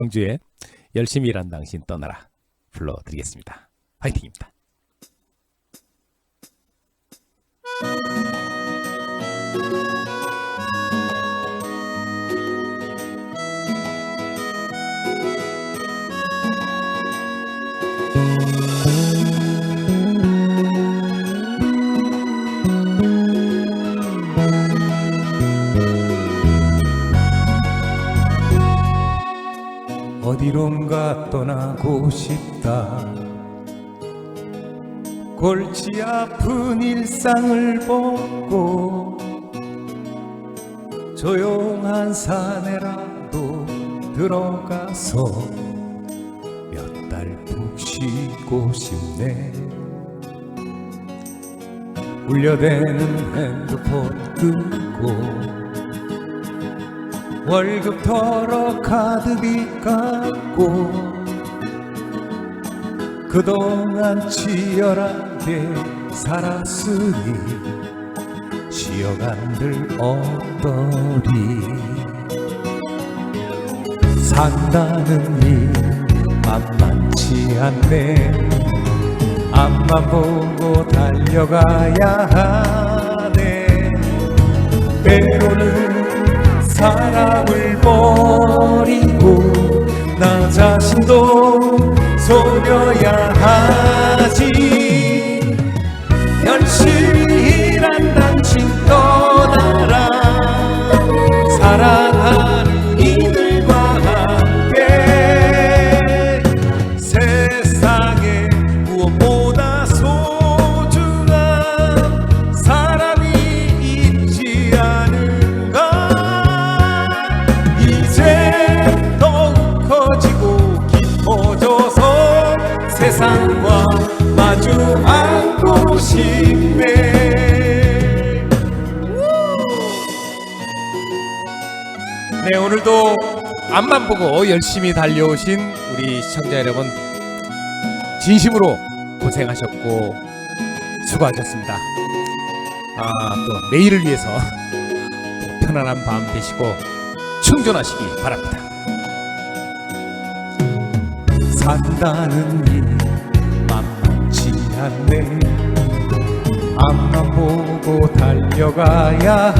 광주에 열심히 일한 당신 떠나라 불러드리겠습니다. 화이팅입니다. 어디론가 떠나고 싶다. 골치 아픈 일상을 벗고 조용한 산에라도 들어가서 몇 달 푹 쉬고 싶네. 울려대는 핸드폰 끄고 월급 털어 카드비 깎고 그동안 치열하게 살았으니 쉬어간들 어떠리? 산다는 일 만만치 않네. 앞만 보고 달려가야 하네. 때로는 사람을 버 세상과 마주 앉고 싶네 네 오늘도 앞만 보고 열심히 달려오신 우리 시청자 여러분 진심으로 고생하셨고 수고하셨습니다. 아또 내일을 위해서 또 편안한 밤 되시고 충전하시기 바랍니다. 산다는 일 않네. 앞만 보고 달려가야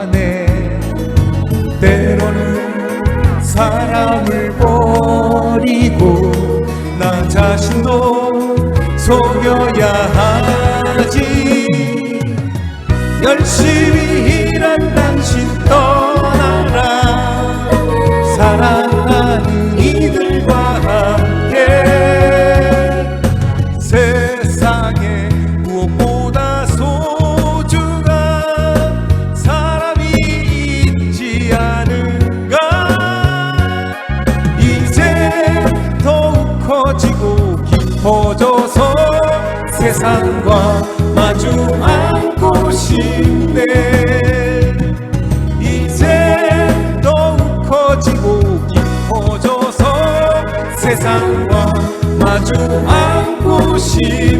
하네. 때로는 사람을 버리고 나 자신도 속여야 하지. 열심히 깊어져서 세상과 마주 앉고 싶네 이제 더욱 커지고 깊어져서 세상과 마주 앉고 싶네